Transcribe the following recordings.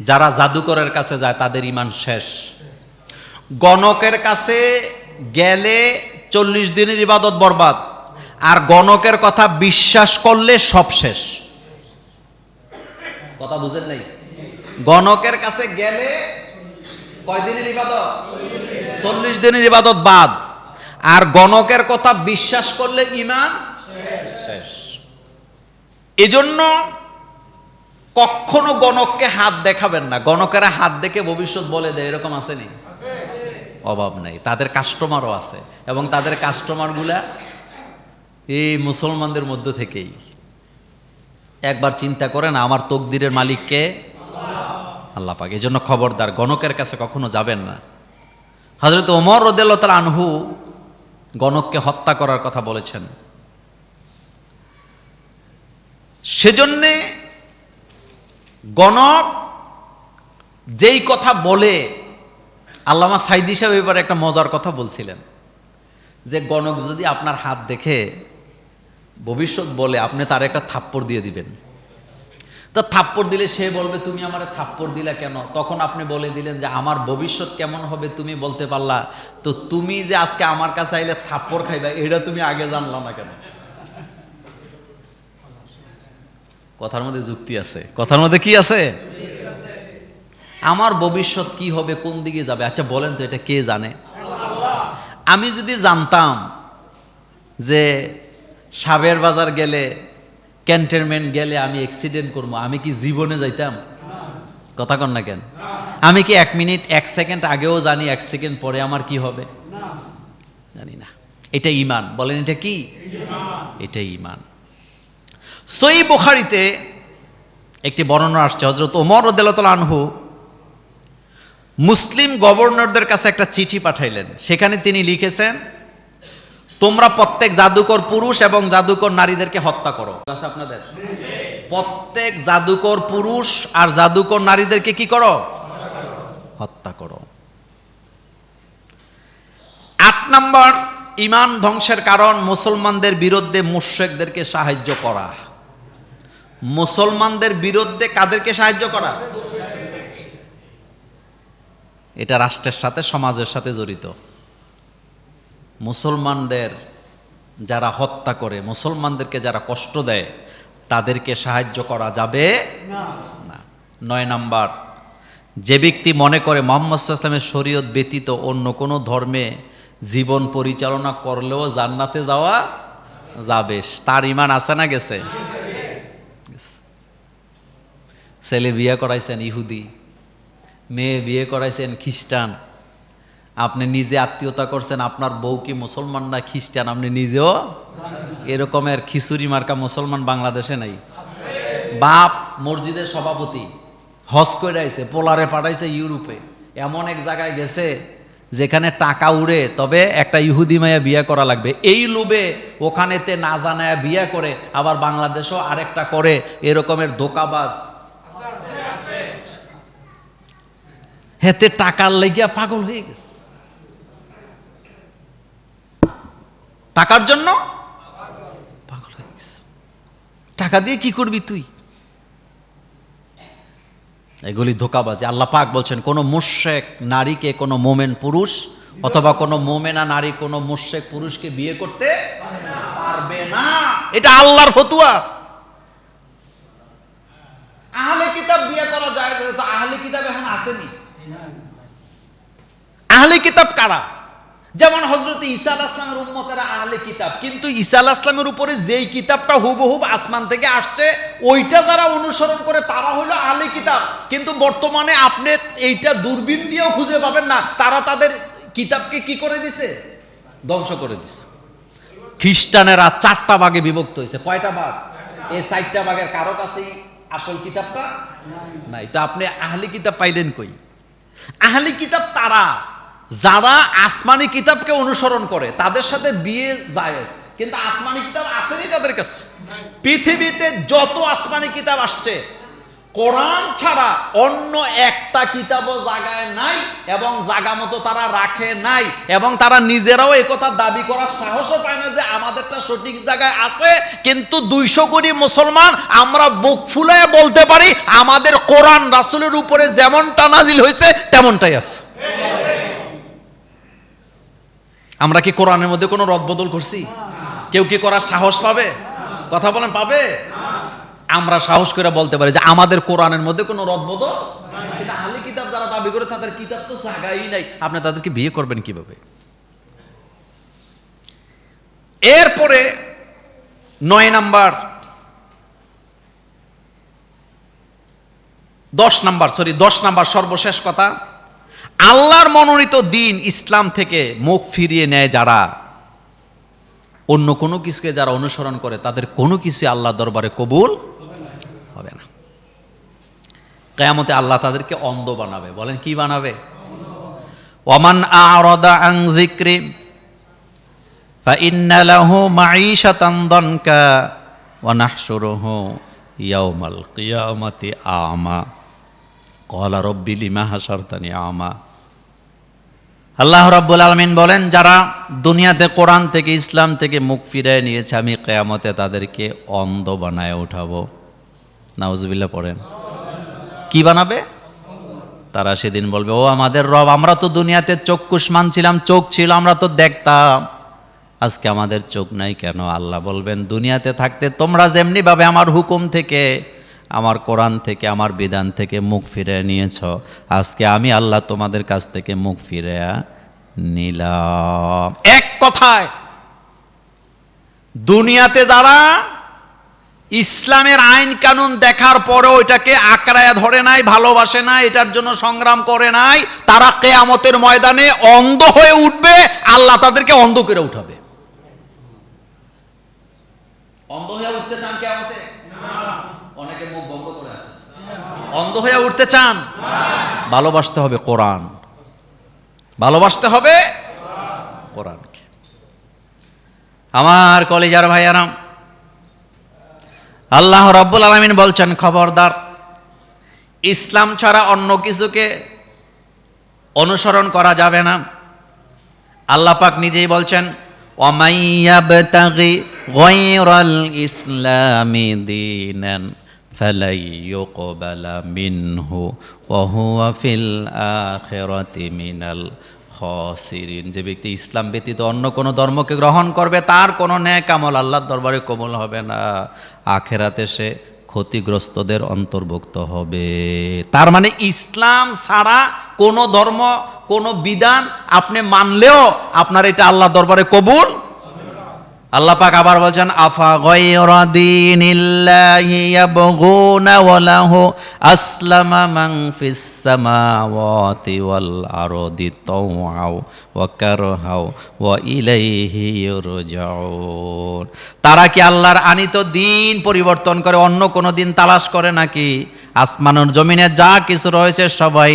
যারা জাদুকরের কাছে যায়, তাদের ইমান শেষ। গণকের কাছে গেলে চল্লিশ দিনের ইবাদত বরবাদ। আর গণকের কথা বিশ্বাস করলে সব শেষ। কথা বুঝেন নাই? গণকের কাছে গেলে কয় দিনের ইবাদত? চল্লিশ দিনের ইবাদত বাদ। আর গণকের কথা বিশ্বাস করলে ইমান শেষ। এজন্য কখনো গণককে হাত দেখাবেন না। গণকেরা হাত দেখে ভবিষ্যৎ বলে দেয়, এরকম আসেনি অভাব নেই। তাদের কাস্টমারও আছে। এবং তাদের কাস্টমারগুলা এই মুসলমানদের মধ্য থেকেই। একবার চিন্তা করেন, আমার তকদিরের মালিককে আল্লাহ পাক। এই জন্য খবরদার, গণকের কাছে কখনো যাবেন না। হজরত ওমর রদেলতাল আনহু গণককে হত্যা করার কথা বলেছেন। সেজন্যে গণক যেই কথা বলে, আল্লামা সাইদি সাহেব এবার একটা মজার কথা বলছিলেন, যে গণক যদি আপনার হাত দেখে ভবিষ্যৎ বলে, আপনি তার একটা থাপ্পড় দিয়ে দিবেন। তো থাপ্পড় দিলে সে বলবে, তুমি আমার থাপ্পড় দিলা কেন? তখন আপনি বলে দিলেন যে, আমার ভবিষ্যৎ কেমন হবে তুমি বলতে পারলা। তো তুমি যে আজকে আমার কাছে আইলে থাপ্পড় খাইবা, এটা তুমি আগে জানলা না কেন? কথার মধ্যে যুক্তি আছে। কথার মধ্যে কি আছে? আমার ভবিষ্যৎ কি হবে, কোন দিকে যাবে? আচ্ছা বলেন তো এটা কে জানে? আমি যদি জানতাম যে সাবের বাজার গেলে, ক্যান্টনমেন্ট গেলে আমি অ্যাক্সিডেন্ট করব, আমি কি জীবনে যাইতাম? কথা কন না কেন? আমি কি এক মিনিট, এক সেকেন্ড আগেও জানি, এক সেকেন্ড পরে আমার কি হবে? জানি না। এটা ইমান। বলেন এটা কি? এটা ইমান। সই বুখারিতে একটি বর্ণনা আসছে হজরত ওমর রদেলতল আনহু মুসলিম গভর্নরদের কাছে একটা চিঠি পাঠাইলেন। সেখানে তিনি লিখেছেন তোমরা প্রত্যেক জাদুকর পুরুষ এবং জাদুকর নারীদেরকে হত্যা করো। আছে আপনাদের? প্রত্যেক জাদুকর পুরুষ আর জাদুকর নারীদেরকে কি করো? হত্যা করো। আট নম্বর ইমান ধ্বংসের কারণ মুসলমানদের বিরুদ্ধে মুশ্রেকদেরকে সাহায্য করা। মুসলমানদের বিরুদ্ধে কাদেরকে সাহায্য করা? এটা রাষ্ট্রের সাথে সমাজের সাথে জড়িত। মুসলমানদের যারা হত্যা করে মুসলমানদেরকে যারা কষ্ট দেয় তাদেরকে সাহায্য করা যাবে না। নয় নাম্বার যে ব্যক্তি মনে করে মোহাম্মদ ইসলামের শরীয়ত ব্যতীত অন্য কোনো ধর্মে জীবন পরিচালনা করলেও জান্নাতে যাওয়া যাবে তার ইমান আছে না গেছে? ছেলে বিয়ে করাইছেন ইহুদি, মেয়ে বিয়ে করাইছেন খ্রিস্টান। আপনি নিজে আত্মীয়তা করছেন, আপনার বউ কি মুসলমান না খ্রিস্টান? আপনি নিজেও এরকমের খিচুড়ি মার্কা মুসলমান বাংলাদেশে নাই। বাপ মসজিদের সভাপতি, হজ করে পোলারে পাঠাইছে ইউরোপে। এমন এক জায়গায় গেছে, যেখানে টাকা উড়ে, তবে একটা ইহুদি মায়া বিয়ে করা লাগবে। এই লোভে ওখানেতে না জানায় বিয়ে করে, আবার বাংলাদেশও আরেকটা করে, এরকমের ধোকাবাজ। হেতে টাকার লেগিয়া পাগল হয়ে গেছে। টাকার জন্য? পাগল হয়ে গেছে। টাকা দিয়ে কি করবি তুই? এগুলি ধোকাবাজি। আল্লাহ পাক বলছেন, কোনো মুশেক নারীকে কোনো মোমেন পুরুষ অথবা কোনো মোমেনা নারী কোনো মুশেক পুরুষকে বিয়ে করতে পারবে না। এটা আল্লাহর ফতুয়া। আহলে কিতাব বিয়ে করা যায় আহলে কিতাব এখন আসেনি। কিতাব কারা? যেমন হজরত ঈসা আল আসলামের উম্মতেরা আহলে কিতাব। কিন্তু ঈসা আল আসলামের উপরে যেই কিতাবটা হুবহুব আসমান থেকে আসছে, ওইটা যারা অনুসরণ করে তারা হলো আহলে কিতাব। কিন্তু বর্তমানে আপনি এইটা দূরবীন দিয়েও খুঁজে পাবেন না। তারা তাদের কিতাবকে কি করে দিছে? ধ্বংস করে দিছে। খ্রিস্টানেরা চারটা ভাগে বিভক্ত হয়েছে। কয়টা ভাগ? এই চারটা ভাগের কারও কাছেই আসল কিতাবটা? নাই। তো আপনি আহলি কিতাব পাইলেন কই? আহলি কিতাব তারা? যারা আসমানি কিতাবকে অনুসরণ করে, তাদের সাথে বিয়ে জায়েজ। কিন্তু আসমানি কিতাব আসেনি তাদের কাছে। পৃথিবীতে যত আসমানি কিতাব আসছে, কোরআন ছাড়া অন্য একটা কিতাবও জাগায় নাই এবং জাগা মতো তারা রাখে নাই। এবং তারা নিজেরাও একথা দাবি করার সাহসও পায় না যে আমাদেরটা সঠিক জায়গায় আছে, কিন্তু দুইশো কোটি মুসলমান আমরা বুক ফুলে বলতে পারি, আমাদের কোরআন রাসুলের উপরে যেমনটা নাজিল হয়েছে, তেমনটাই আছে। আমরা কি কোরআনের মধ্যে কোনো রদবদল করছি? কেউ কি করার সাহস পাবে? কথা বলেন, পাবে? আমরা সাহস করে বলতে পারি যে আমাদের কোরআনের মধ্যে কোনো রদবদল কিন্তু আহলে কিতাব যারা দাবি করে, তাদের কিতাব তো জায়গাই নাই। আপনি তাদেরকে বিয়ে করবেন কীভাবে? এরপরে নয় নাম্বার, দশ নাম্বার সরি দশ নাম্বার সর্বশেষ কথা। আল্লাহর মনোনীত দিন ইসলাম থেকে মুখ ফিরিয়ে নেয় যারা অন্য কোনো কিছুকে যারা অনুসরণ করে তাদের কোনো কিছু আল্লাহ দরবারে কবুল হবে না কেয়ামতে আল্লাহ তাদেরকে অন্ধ বানাবে বলেন কি বানাবে ওমান আরদা আং যিকরি فإن له معيشة ضنكا ونحشره يوم القيامة أعمى কলা রব্বিল লিমা হাসারতানি আমা। আল্লাহ রব্বুল আলমিন বলেন, যারা দুনিয়াতে কোরআন থেকে, ইসলাম থেকে মুখ ফিরিয়ে নিয়েছে, আমি কেয়ামতে তাদেরকে অন্ধ বানায় উঠাবো। নাউজবিল্লা পড়েন। কি বানাবে? তারা সেদিন বলবে, ও আমাদের রব, আমরা তো দুনিয়াতে চক্ষুষ মানছিলাম, চোখ ছিল, আমরা তো দেখতাম। আজকে আমাদের চোখ নাই কেন? আল্লাহ বলবেন, দুনিয়াতে থাকতে তোমরা যেমনিভাবে আমার হুকুম থেকে আমার কোরআন থেকে, আমার বিধান থেকে মুখ ফিরে নিয়েছ। আজকে আমি আল্লাহ তোমাদের কাছ থেকে মুখ ফিরে নিলাম। এক কথায়, দুনিয়াতে যারা ইসলামের আইন কানুন দেখার পরেও এটাকে আঁকড়ায় ধরে নাই, ভালোবাসে না এটার জন্য সংগ্রাম করে নাই, তারা কেয়ামতের ময়দানে অন্ধ হয়ে উঠবে, আল্লাহ তাদেরকে অন্ধ করে উঠাবে। অন্ধ হয়ে উঠতে চান কেয়ামতে? অনেকে মুখ অন্ধ হয়ে উঠতে চান? ভালোবাসতে হবে কোরআন। ভালোবাসতে হবে কোরআনকে। আমার কলেজার ভাইয়ারাম, আল্লাহ রব্বুল আলমিন বলছেন, খবরদার, ইসলাম ছাড়া অন্য কিছুকে অনুসরণ করা যাবে না। আল্লাহ পাক নিজেই বলছেন ওমাইয়াবতাগি গায়রাল ইসলামি ইউকবালা মিনহু ওয়া হুয়া ফিল আখিরাতি মিনাল খসিরিন যে ব্যক্তি ইসলাম ব্যতীত অন্য কোনো ধর্মকে গ্রহণ করবে, তার কোনো ন্যাক আমল আল্লাহর দরবারে কবুল হবে না। আখেরাতে সে ক্ষতিগ্রস্তদের অন্তর্ভুক্ত হবে। তার মানে ইসলাম ছাড়া কোনো ধর্ম, কোনো বিধান আপনি মানলেও আপনার এটা আল্লাহ দরবারে কবুল আল্লাহ পাক আবার বলছেন, আফা গায়রা দীনিল্লাহি ইয়াবগুনা ওয়া লাহু আসলামা মান ফিস সামাওয়াতি ওয়াল আরদি তাওআও ওয়া কারহাও ওয়া ইলাইহি ইউরজাউন তারা কি আল্লাহর আনিত দিন পরিবর্তন করে অন্য কোনো দিন তালাশ করে নাকি? আসমানের জমিনে যা কিছু রয়েছে সবাই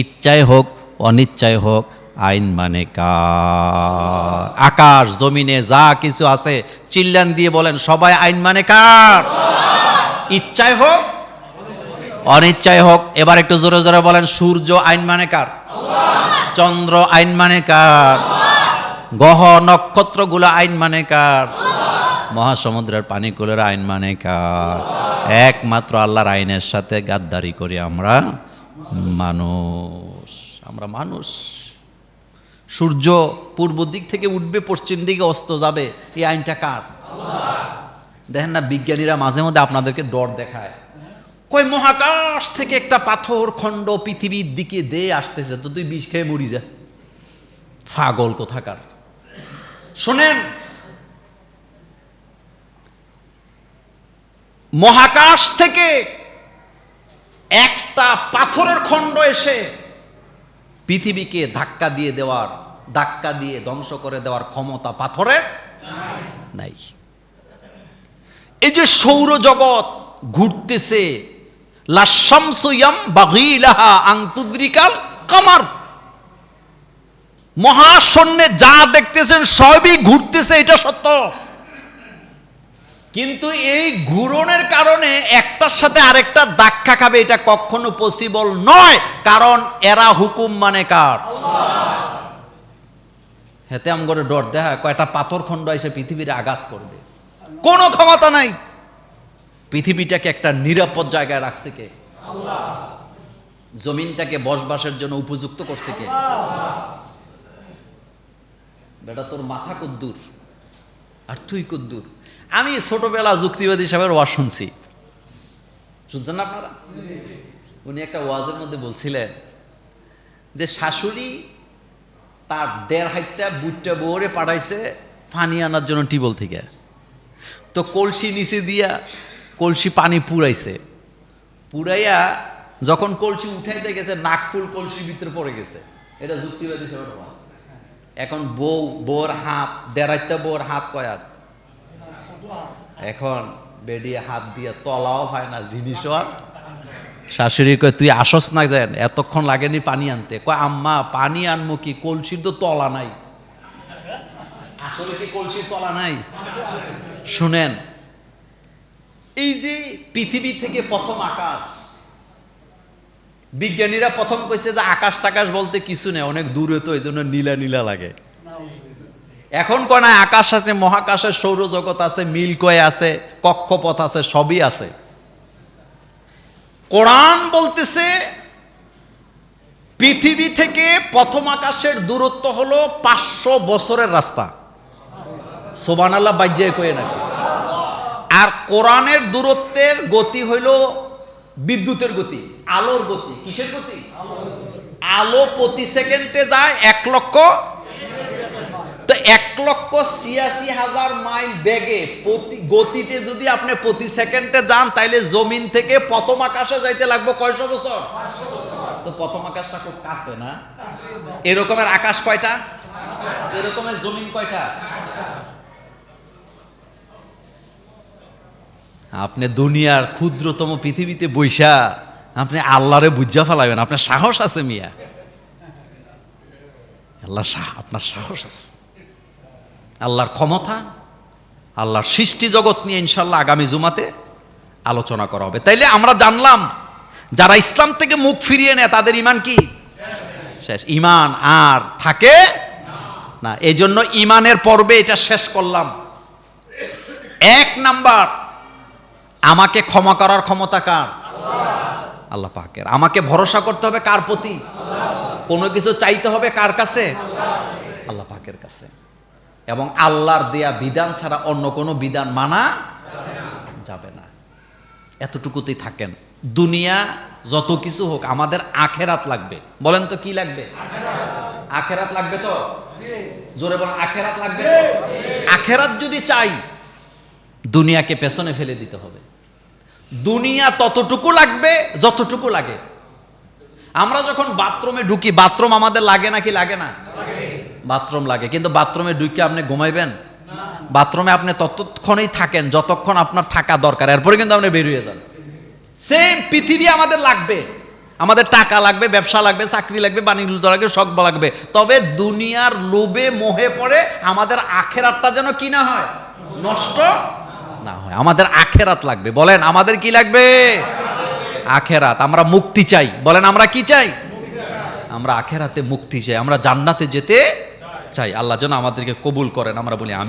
ইচ্ছায় হোক, অনিচ্ছায় হোক আইন মানে কার? আকাশ জমিনে যা কিছু আছে, চিল্লান দিয়ে বলেন, সবাই আইন মানে কার? ইচ্ছায় হোক, অনিচ্ছায় হোক, এবার একটু জোরে জোরে বলেন, সূর্য আইন মানে কার? চন্দ্র আইন মানে কার? গহ নক্ষত্রগুলো আইন মানে কার? মহাসমুদ্রের পানিগুলোর আইন মানে কার? একমাত্র আল্লাহর আইনের সাথে গাদ্দারি করি আমরা মানুষ। আমরা মানুষ। সূর্য পূর্ব দিক থেকে উঠবে, পশ্চিম দিকে অস্ত যাবে, এই আইনটা কার? দেখেন না, বিজ্ঞানীরা মাঝে মধ্যে আপনাদেরকে ডর দেখায়। কই মহাকাশ থেকে একটা পাথর খণ্ড পৃথিবীর দিকে দে আসতেছে, তো তুই বিষ খেয়ে মরি যা। ফাগল কোথাকার। শোনেন, মহাকাশ থেকে একটা পাথরের খণ্ড এসে পৃথিবীকে ধাক্কা দিয়ে দেওয়ার, ধাক্কা দিয়ে ধ্বংস করে দেওয়ার ক্ষমতা পাথরের নাই। এই যে সৌরজগৎ ঘুরতেছে লাশামসুয়াম আংতুদ্রিকাল কামার। মহাশূন্যে যা দেখতেছেন, সবই ঘুরতেছে, এটা সত্য। কিন্তু এই ঘূরণের কারণে একটার সাথে আরেকটা ধাক্কা খাবে এটা কখনো পসিবল নয়, কারণ এরা হুকুম মানে কার? হেতে আম করে ডর দেখা কয়টা পাথর খণ্ড এসে পৃথিবীর আঘাত করবে। কোনো ক্ষমতা নাই। পৃথিবীটাকে একটা নিরাপদ জায়গায় রাখছে কে? জমিনটাকে বসবাসের জন্য উপযুক্ত করছে কে? বেটা, তোর মাথা কদ্দুর, আর তুই কদ্দুর। আমি ছোটবেলা যুক্তিবাদী সাহেবের ওয়াজ শুনছি। শুনছেন না আপনারা? উনি একটা ওয়াজের মধ্যে বলছিলেন যে, শাশুড়ি তার দেড় হাইত্যা বুটটা বউরে পাঠাইছে পানি আনার জন্য টিবল থেকে। তো কলসি নিচে দিয়া কলসি পানি পুরাইছে পুরাইয়া যখন কলসি উঠাইতে গেছে নাকফুল কলসির ভিতরে পড়ে গেছে। এটা যুক্তিবাদী ওয়াজ। এখন বউ, বউর হাত দেড়াইতে বউর হাত কয়াত এখন বেডিয়ে হাত দিয়ে তলাও পায় না, জিনিসও আর। শাশুড়ি কয়, তুই আসস না যেন, এতক্ষণ লাগেনি পানি আনতে। কয়, আম্মা, পানি আনমু কি? কলসির তো তলা নাই। আসলে কি কলসির তলা নাই? শুনেন, এই যে পৃথিবী থেকে প্রথম আকাশ, বিজ্ঞানীরা প্রথম কইছে যে আকাশ টাকাশ বলতে কিছু নেই, অনেক দূরে তো এই জন্য নীলা নীলা লাগে। এখন না, আকাশ আছে, মহাকাশের সৌরজগৎ আছে, মিল্কওয়ে আছে, কক্ষপথ আছে, সবই আছে। কোরআন বলতেছে, পৃথিবী থেকে প্রথম আকাশের দূরত্ব হলো পাঁচশো বছরের রাস্তা। সোবান আল্লাহ বাজ্যায় কয়ে নাকি আর কোরআনের দূরত্বের গতি হইল বিদ্যুতের গতি, আলোর গতি, কিসের গতি? আলো প্রতি সেকেন্ডে যায় এক লক্ষ এক লক্ষ ছিয়াশি হাজার মাইল বেগে প্রতি গতিতে যদি আপনি প্রতি সেকেন্ডে যান, তাইলে জমিন থেকে প্রথম আকাশে যাইতে লাগবে কয়শো বছর? তো প্রথম আকাশটা খুব কাছে না? এরকমের আকাশ কয়টা? এরকমের জমিন কয়টা? আপনি দুনিয়ার ক্ষুদ্রতম পৃথিবীতে বৈশা, আপনি আল্লাহরে বুঝা ফেলাবেন আপনার সাহস আছে মিয়া। আল্লাহ আপনার সাহস আছে। আল্লাহর ক্ষমতা, আল্লাহর সৃষ্টি জগৎ নিয়ে ইনশাল্লাহ আগামী জুমাতে আলোচনা করা হবে। তাইলে আমরা জানলাম, যারা ইসলাম থেকে মুখ ফিরিয়ে নেয়, তাদের ইমান কি? শেষ। ইমান আর থাকে না। এই জন্য ইমানের পর্বে এটা শেষ করলাম। এক নাম্বার, আমাকে ক্ষমা করার ক্ষমতা কার? আল্লাহ পাকের। আমাকে ভরসা করতে হবে কার প্রতি? কোনো কিছু চাইতে হবে কার কাছে? আল্লাহ পাকের কাছে। এবং আল্লাহর দেয়া বিধান ছাড়া অন্য কোনো বিধান মানা যাবে না। এতটুকুতেই থাকেন। দুনিয়া যত কিছু হোক, আমাদের আখেরাত লাগবে। বলেন তো কি লাগবে? আখেরাত লাগবে তো? জোরে বলেন, আখেরাত লাগবে আখেরাত যদি চাই, দুনিয়াকে পেছনে ফেলে দিতে হবে। দুনিয়া ততটুকু লাগবে, যতটুকু লাগে। আমরা যখন বাথরুমে ঢুকি, বাথরুম আমাদের লাগে নাকি লাগে না? বাথরুম লাগে। কিন্তু বাথরুমে ঢুকে আপনি ঘুমাইবেন? বাথরুমে আপনি ততক্ষণেই থাকেন যতক্ষণ আপনার থাকা দরকার, এরপরে কিন্তু আপনি বেরিয়ে যান। সেম পৃথিবী আমাদের লাগবে। আমাদের টাকা লাগবে, ব্যবসা লাগবে, চাকরি লাগবে বাণিজ্য লাগবে, শখ লাগবে। তবে দুনিয়ার লোভে মোহে পড়ে আমাদের আখের আখেরাতটা যেন কি না হয়? নষ্ট না হয়। আমাদের আখেরাত লাগবে। বলেন, আমাদের কি লাগবে? আখেরাত। আমরা মুক্তি চাই। বলেন, আমরা কি চাই? আমরা আখেরাতে মুক্তি চাই। আমরা জান্নাতে যেতে চাই। আল্লাহ যেন আমাদেরকে কবুল করেন। আমরা বলি আমি